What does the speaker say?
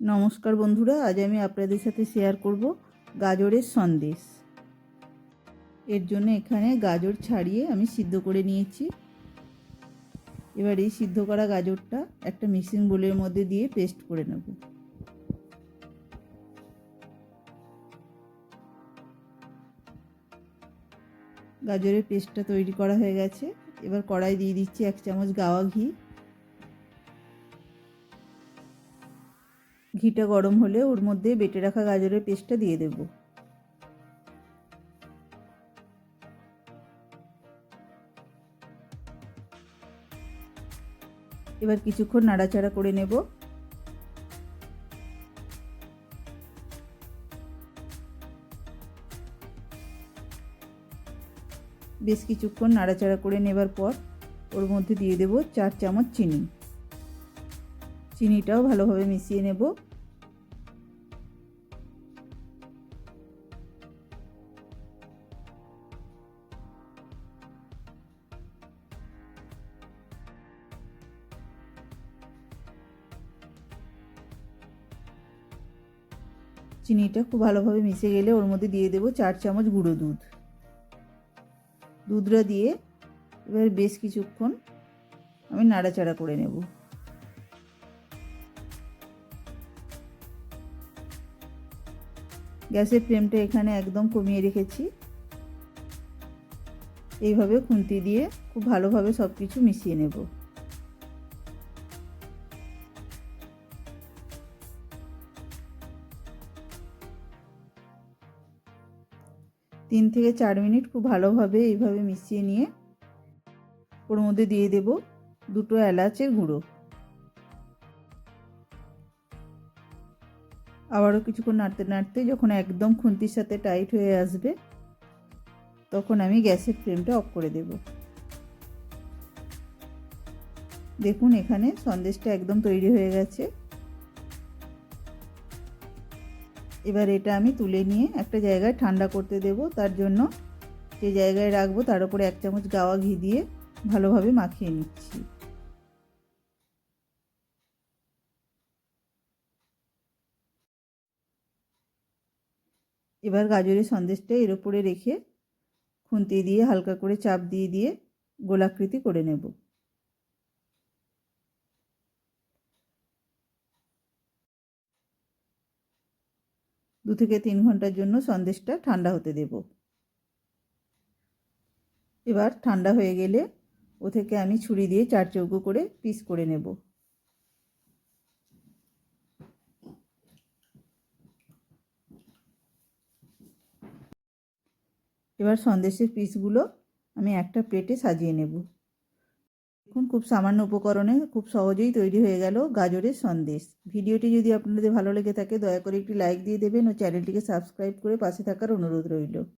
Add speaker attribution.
Speaker 1: নমস্কার বন্ধুরা, আজ আমি আপনাদের সাথে শেয়ার করব গাজরের সন্দেশ। এর জন্য এখানে গাজর ছাড়িয়ে আমি সিদ্ধ করে নিয়েছি। এবার এই সিদ্ধ করা গাজরটা একটা মিক্সিং বোলের মধ্যে দিয়ে পেস্ট করে নেব। গাজরের পেস্টটা তৈরি করা হয়ে গেছে। এবার কড়াই দিয়ে দিচ্ছি এক চামচ গাওয়া ঘি। ঘিটা গরম হলে ওর মধ্যে বেটে রাখা গাজরের পেস্টটা দিয়ে দেব। এবার কিছুক্ষণ নাড়াচাড়া করে নেব। বেশ কিছুক্ষণ নাড়াচাড়া করে নেবার পর ওর মধ্যে দিয়ে দেব চার চামচ চিনি। চিনিটাও ভালোভাবে মিশিয়ে নেব। চিনিটা খুব ভালোভাবে মিশে গেলে ওর মধ্যে দিয়ে দেবো চার চামচ গুঁড়ো দুধ। দুধটা দিয়ে এবার বেশ কিছুক্ষণ আমি নাড়াচাড়া করে নেব। গ্যাসের ফ্লেমটা এখানে একদম কমিয়ে রেখেছি। এইভাবে খুন্তি দিয়ে খুব ভালোভাবে সব কিছু মিশিয়ে নেব। তিন থেকে চার মিনিট খুব ভালোভাবে এইভাবে মিশিয়ে নিয়ে ওর মধ্যে দিয়ে দেব দুটো এলাচের গুঁড়ো। আবারও কিছুক্ষণ নাড়তে নাড়তে যখন একদম খুন্তির সাথে টাইট হয়ে আসবে, তখন আমি গ্যাসের ফ্লেমটা অফ করে দেব। দেখুন এখানে সন্দেশটা একদম তৈরি হয়ে গেছে। এবার এটা আমি তুলে নিয়ে একটা জায়গায় ঠান্ডা করতে দেব। তার জন্য যে জায়গায় রাখব তার উপরে এক চামচ গাওয়া ঘি দিয়ে ভালোভাবে মাখিয়ে নিচ্ছি। এবার গাজরের সন্দেশটা এর উপরে রেখে খুন্তি দিয়ে হালকা করে চাপ দিয়ে দিয়ে গোলাকৃতি করে নেব। দু থেকে তিন ঘণ্টার জন্য সন্দেশটা ঠান্ডা হতে দেব। এবার ঠান্ডা হয়ে গেলে ও থেকে আমি ছুরি দিয়ে চার চৌকো করে পিস করে নেব। এবার সন্দেশের পিসগুলো আমি একটা প্লেটে সাজিয়ে নেব। দেখুন, খুব সামান্য উপকরণে খুব সহজেই তৈরি হয়ে গেল গাজরের সন্দেশ। ভিডিওটি যদি আপনাদের ভালো লেগে থাকে, দয়া করে একটি লাইক দিয়ে দেবেন ও চ্যানেলটিকে সাবস্ক্রাইব করে পাশে থাকার অনুরোধ রইল।